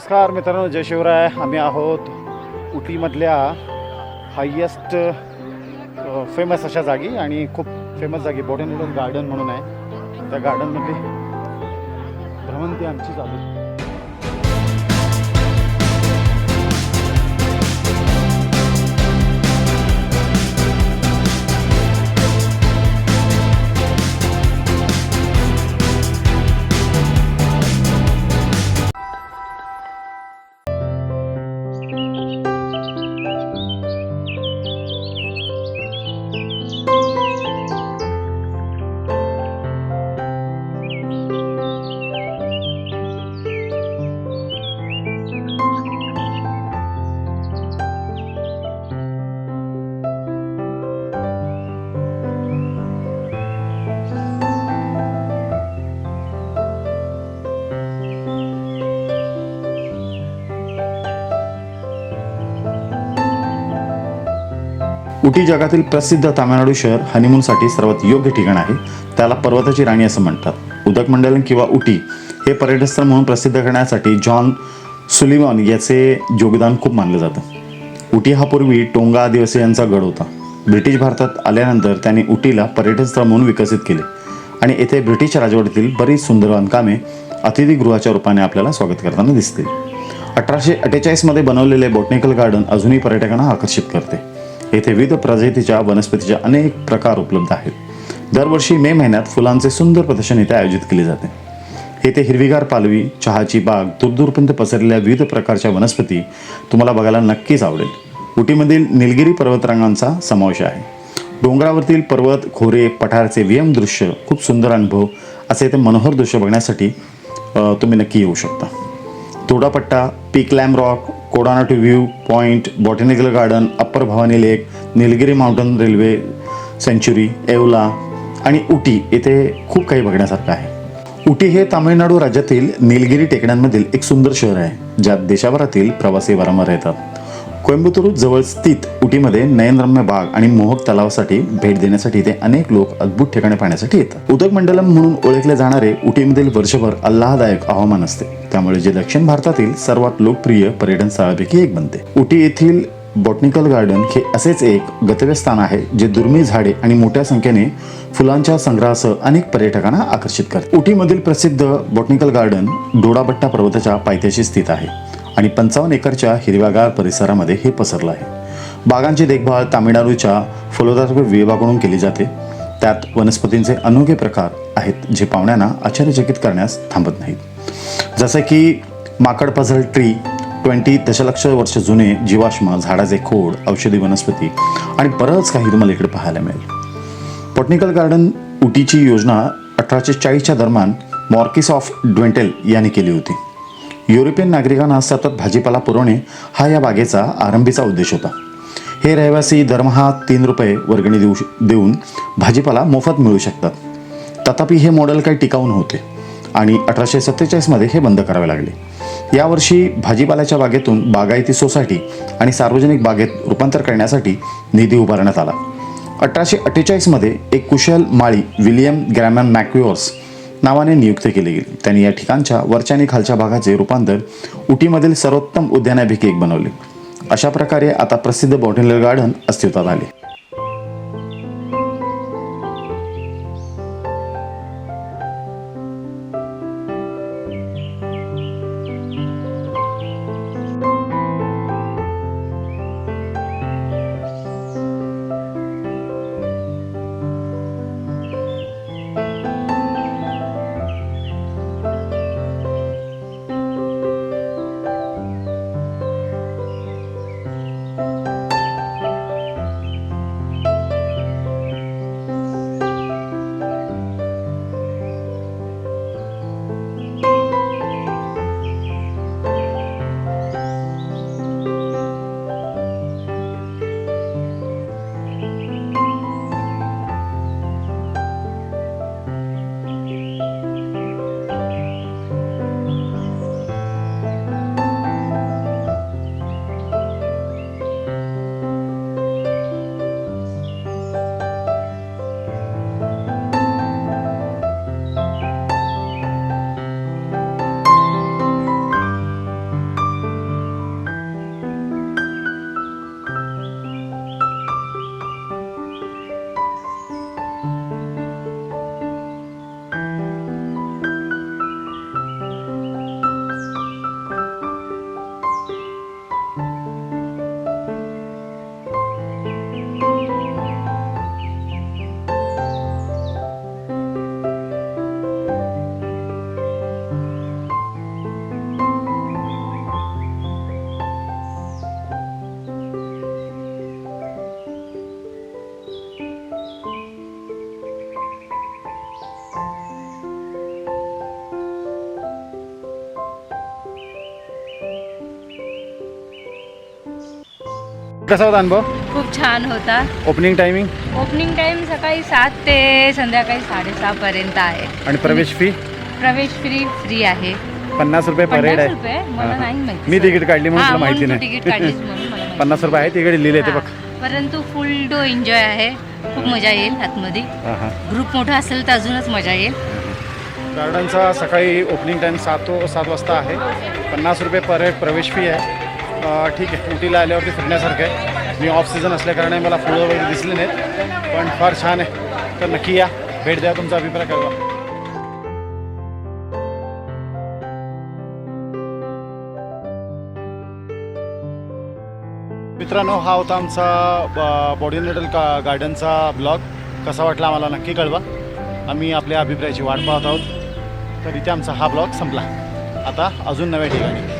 नमस्कार मित्रांनो जय शिवराय. आम्ही आहोत उटीमधल्या हायेस्ट फेमस अशा जागी आणि खूप फेमस जागी. बॉटॅनिकल गार्डन म्हणून आहे. त्या गार्डनमध्ये भ्रमंती आमची चालू उटी जगातील प्रसिद्ध तामिळनाडू शहर हनीमूनसाठी सर्वात योग्य ठिकाण आहे. त्याला पर्वताची राणी असं म्हणतात. उदक मंडलम किंवा उटी हे पर्यटनस्थळ म्हणून प्रसिद्ध करण्यासाठी जॉन सुलिमॉन याचे योगदान खूप मानलं जातं. उटी हा पूर्वी टोंगा आदिवासी यांचा गड होता. ब्रिटिश भारतात आल्यानंतर त्यांनी उटीला पर्यटनस्थळ म्हणून विकसित केले. आणि येथे ब्रिटिश राजवटीतील बरीच सुंदर बांधकामे अतिथीगृहाच्या रूपाने आपल्याला स्वागत करताना दिसतील. अठराशे अठ्ठेचाळीसमध्ये बनवलेले बॉटनिकल गार्डन अजूनही पर्यटकांना आकर्षित करते. येथे विविध प्रजातीच्या वनस्पतीच्या अनेक प्रकार उपलब्ध आहेत. दरवर्षी मे महिन्यात फुलांचे सुंदर प्रदर्शन इथे आयोजित केले जाते. येथे हिरवीगार पालवी चहाची बाग दूरदूरपर्यंत पसरलेल्या विविध प्रकारच्या वनस्पती तुम्हाला बघायला नक्कीच आवडेल. उटीमधील निलगिरी पर्वतरांगांचा समावेश आहे. डोंगरावरतील पर्वत खोरे पठारचे वियम दृश्य खूप सुंदर अनुभव असे ते मनोहर दृश्य बघण्यासाठी तुम्ही नक्की येऊ शकता. Dodabetta peak Lamb's Rock Kodanad view point botanical garden upper Bhavani lake Nilgiri mountain railway sanctuary Yeola आणि उटी येथे खूप काही बघण्यासारखं आहे. उटी हे तामिळनाडू राज्यातील निलगिरी टेकड्यांमधील एक सुंदर शहर आहे ज्यात देशभरातील प्रवासी वारंवार येतात. कोइंबतूर जवळ स्थित उटीमध्ये नयनरम्य बाग आणि मोहक तलावासाठी भेट देण्यासाठी इथे अनेक लोक अद्भुत ठिकाणे पाहण्यासाठी येतात. उदक मंडलम म्हणून ओळखले जाणारे उटीमधील वर्षभर आल्हादायक हवामान असते. त्यामुळे जे दक्षिण भारतातील सर्वात लोकप्रिय पर्यटन स्थळापैकी एक बनते. उटी येथील बॉटनिकल गार्डन हे असेच एक गतव्य स्थान आहे जे दुर्मिळ झाडे आणि मोठ्या संख्येने फुलांच्या संग्रहासह अनेक पर्यटकांना आकर्षित करते. उटीमधील प्रसिद्ध बॉटनिकल गार्डन डोडाबट्टा पर्वताच्या पायथ्याशी स्थित आहे. आणि पंचावन्न एकरच्या हिरव्यागार परिसरामध्ये हे पसरलं आहे. बागांची देखभाल तामिळनाडूच्या फलोदार विभागाकडून केली जाते. त्यात वनस्पतींचे अनोखे प्रकार आहेत जे पाहुण्यांना आश्चर्यचकित करण्यास थांबत नाहीत. जसं की माकड पझल ट्री ट्वेंटी दशलक्ष वर्ष जुने जीवाश्म झाडाचे खोड औषधी वनस्पती आणि बरंच काही तुम्हाला इकडे पाहायला मिळेल. बॉटनिकल गार्डन उटीची योजना अठराशे चाळीसच्या दरम्यान मॉर्किस ऑफ ड्वेंटेल यांनी केली होती. युरोपियन नागरिकांना सतत भाजीपाला पुरवणे हा या बागेचा आरंभीचा उद्देश होता. हे रहिवासी दरमहा तीन रुपये वर्गणी देऊ देऊन भाजीपाला मोफत मिळू शकतात. तथापि हे मॉडेल काही टिकाऊ नव्हते आणि अठराशे सत्तेचाळीसमध्ये हे बंद करावे लागले. यावर्षी भाजीपाल्याच्या बागेतून बागायती सोसायटी आणि सार्वजनिक बागेत रूपांतर करण्यासाठी निधी उभारण्यात आला. अठराशे अठ्ठेचाळीसमध्ये एक कुशल माळी विलियम ग्रॅमन मॅक्युअर्स नावाने नियुक्त केले गेले. त्यांनी या ठिकाणच्या वरच्या आणि खालच्या भागाचे रूपांतर उटीमधील सर्वोत्तम उद्यानापैकी एक बनवले. अशा प्रकारे आता प्रसिद्ध बॉटनिकल गार्डन अस्तित्वात आले. कसा होता अनुभव? खूप छान होता. ओपनिंग टायमिंग ओपनिंग टाइम सकाळी सात ते संध्याकाळी साडेसहा पर्यंत आहे. आणि प्रवेश फी प्रवेश फ्री फ्री आहे. पन्नास रुपये परेड पन्नास आहे? मला हा. नाही माहिती मी. तिकीट काढली म्हणून तुला माहिती नाही. तिकीट काढलीस म्हणून मला माहिती. पन्नास रुपये आहे तिकडे लिहिले ते हा. बघ. परंतु फुल डो एन्जॉय आहे. खूप मजा येईल आतमध्ये. हां हां. ग्रुप मोठा असेल तर अजूनच मजा येईल. गार्डनचा सकाळी ओपनिंग टाईम सात सात वाजता आहे. पन्नास रुपये पर हेड प्रवेश फी आहे. ठीक आहे उटीला आल्यावरती फिरण्यासारखं आहे. मी ऑफ सीझन असल्याकारणे मला फुलं वगैरे दिसले नाहीत पण फार छान आहे. तर नक्की या भेट द्या तुमचा अभिप्राय कळवा. मित्रांनो हा होता आमचा बॉडी बॉडीनेटल का गार्डनचा ब्लॉग कसा वाटला आम्हाला नक्की कळवा. आम्ही आपल्या अभिप्रायाची वाट पाहत आहोत. तर इथे आमचा हा ब्लॉग संपला. आता अजून नव्या ठिकाणी.